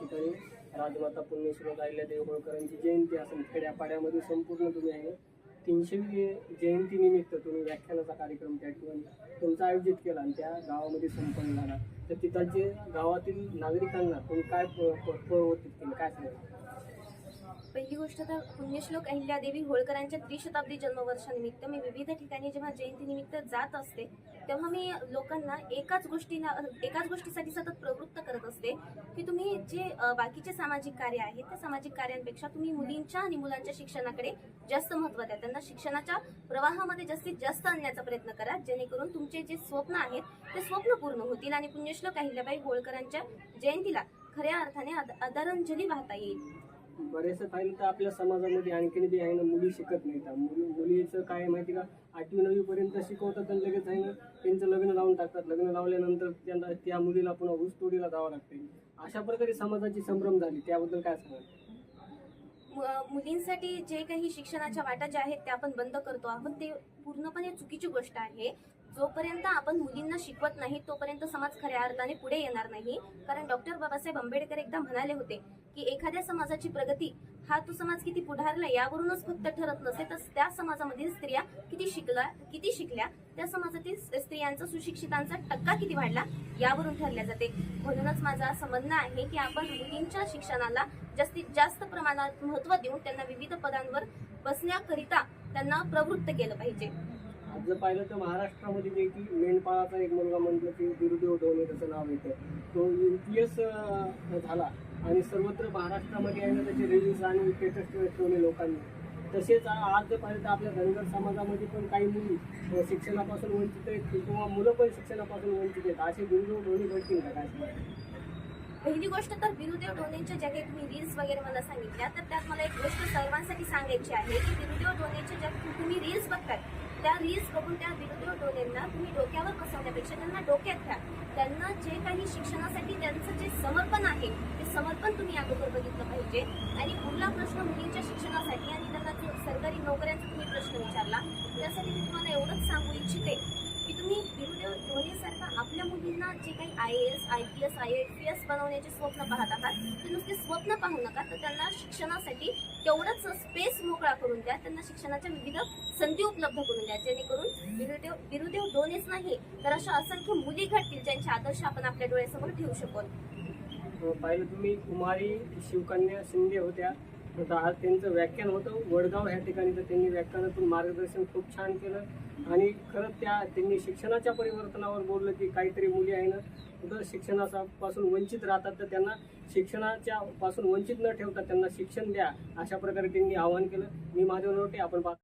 ठिकाणी राजमाता पुण्यश्लोक अहिल्यादेवी होळकरांची जयंती असेल. खेड्यापाड्यामध्ये संपूर्ण तुम्ही आहे. तीनशेवी जयंतीनिमित्त तुम्ही व्याख्यानाचा कार्यक्रम त्या ठिकाणी तुमचा आयोजित केला आणि त्या गावामध्ये संपन्न झाला. तर तिथं जे गावातील नागरिकांना तुम्ही काय प्रवर्तित केलं काय सांगितलं पहिली गोष्ट तर पुण्यश्लोक अहिल्यादेवी होळकरांच्या त्रिशताब्दी जन्मवर्षानिमित्त. मी विविध ठिकाणी जेव्हा जयंतीनिमित्त जात असते तेव्हा मी लोकांना एकाच गोष्टीना एकाच गोष्टीसाठी सतत प्रवृत्त करत असते की तुम्ही जे बाकीचे सामाजिक कार्य आहेत त्या सामाजिक कार्यांपेक्षा तुम्ही मुलींच्या आणि मुलांच्या शिक्षणाकडे जास्त महत्त्व द्या. त्यांना शिक्षणाच्या प्रवाहामध्ये जास्तीत जास्त आणण्याचा प्रयत्न करा जेणेकरून तुमचे जे स्वप्न आहेत ते स्वप्न पूर्ण होतील आणि पुण्यश्लोक अहिल्याबाई होळकरांच्या जयंतीला खऱ्या अर्थाने आद- आदरांजली वाहता येईल. बरेचसं पाहिलं तर आपल्या समाजामध्ये आणखीन बी आहे ना मुली शिकत नाहीत. मुली मुलीचं काय आहे माहिती का? आठवी नववी पर्यंत शिकवतात आणि लगेच आहे ना त्यांचं लग्न लावून टाकतात. लग्न लावल्यानंतर त्यांना त्या मुलीला पुन्हा ऊसतोडीला जावं लागते अशा प्रकारे समाजाची संभ्रम झाली. त्याबद्दल काय सांगाल? मुलींसाठी जे काही शिक्षणाच्या वाटा ज्या आहेत त्या आपण बंद करतो आहोत. ते पूर्णपणे चुकीची गोष्ट आहे. जोपर्यंत आपण मुलींना शिकवत नाही तोपर्यंत समाज खऱ्या अर्थाने पुढे येणार नाही. कारण डॉक्टर बाबासाहेब आंबेडकर एकदा म्हणाले होते की एखाद्या समाजाची प्रगती हा तो समाज किती पुढारला यावरूनच फक्त ठरत नसे तर त्या समाजामधील स्त्रिया किती शिकला किती शिकल्या त्या समाजातील स्त्रियांचा सुशिक्षितांचा टक्का किती वाढला यावरून ठरल्या जाते. म्हणूनच माझं असं म्हणणं आहे की आपण मुलींच्या शिक्षणाला जास्तीत जास्त प्रमाणात महत्त्व देऊन त्यांना विविध पदांवर बसण्याकरिता त्यांना प्रवृत्त केलं पाहिजे. आज जर पाहिलं तर महाराष्ट्रामध्ये जे की मेंढपाळाचा एक मुलगा म्हटलं की गुरुदेव ढोणे त्याचं नाव येतं. तो यू पी एस झाला. आणि सर्वत्र महाराष्ट्रामध्ये आहे ना त्याचे रिलीज आणि स्टेटस ठेवले लोकांनी. तसेच आज जर पाहिलं तर आपल्या धनगर समाजामध्ये पण काही मुली शिक्षणापासून वंचित आहेत किंवा मुलं पण शिक्षणापासून वंचित आहेत. असे गुरुदेव ढोणे घडतील का काय? पहिली गोष्ट तर बिरुदेव डोनेच्या ज्या काही तुम्ही रील्स वगैरे मला सांगितल्या. तर त्यात मला एक गोष्ट सर्वांसाठी सांगायची आहे की बिरुदेव डोनेच्या ज्या तुम्ही रील्स बघतात. त्या रील्स बघून त्या बिरुदेव डोनेंना तुम्ही डोक्यावर बसवण्यापेक्षा त्यांना डोक्यात घ्या. त्यांना जे काही शिक्षणासाठी त्यांचं जे समर्पण आहे ते समर्पण तुम्ही अगोदर बघितलं पाहिजे. आणि पुढला प्रश्न मुलींच्या शिक्षणासाठी आणि त्यांना सरकारी नोकऱ्यांचा तुम्ही प्रश्न विचारला त्यासाठी मी तुम्हाला एवढंच सांगू इच्छिते की तुम्ही बिरुदेव धोनीसारखा आपल्या मुलींना जे काही I A S I P S I F P S बनवण्याचे स्वप्न पाहत आहात. ते नुसते स्वप्न पाहू नका तर त्यांना शिक्षणासाठी तेवढंच स्पेस मोकळा करून द्या. त्यांना शिक्षणाच्या विविध संधी उपलब्ध करून द्या. जेणेकरून विरुदेव विरुदेव दोनच नाही तर अशा असंख्य मुली घडतील ज्यांचे आदर्श आपण आपल्या डोळ्यासमोर ठेवू शकतो. पाहिलं तुम्ही कुमारी शिवकन्या शिंदे होत्या. आज त्यांचं व्याख्यान होतं. वडगाव ह्या ठिकाणी तर त्यांनी व्याख्यानातून मार्गदर्शन खूप छान केलं. आणि खरंच त्या त्यांनी शिक्षणाच्या परिवर्तनावर बोललं की काहीतरी मुली आहे ना कुठं शिक्षणापासून वंचित राहतात तर त्यांना शिक्षणाच्या पासून वंचित न ठेवता त्यांना शिक्षण द्या अशा प्रकारे त्यांनी आवाहन केलं. मी माझ्या नोटे आपण पाहतो.